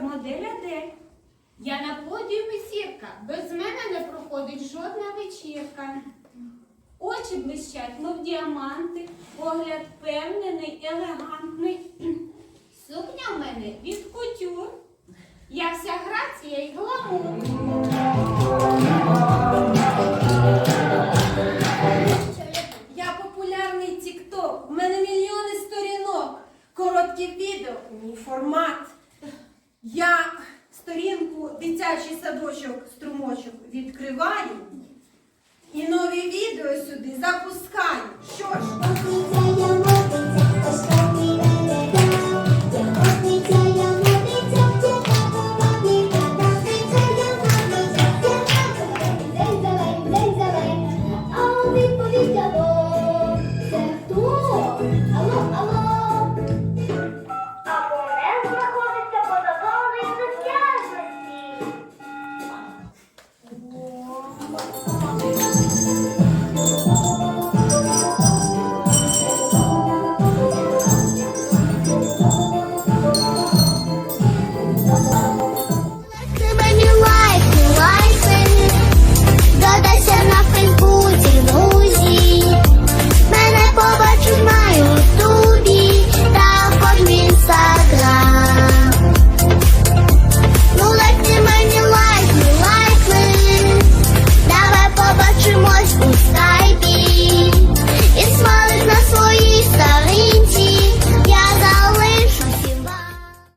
модель-адель. Я на подіумі сірка, без мене не проходить жодна вечірка. Очі блищать, мов діаманти, погляд певнений, елегантний. Сукня в мене від кутюр. Я вся грація і гламур. Я популярний тікток, в мене мільйони сторінок. Короткі відео, мій формат. Я сторінку дитячий садочок, струмочок відкриваю і нові відео сюди запускаю. Що ж,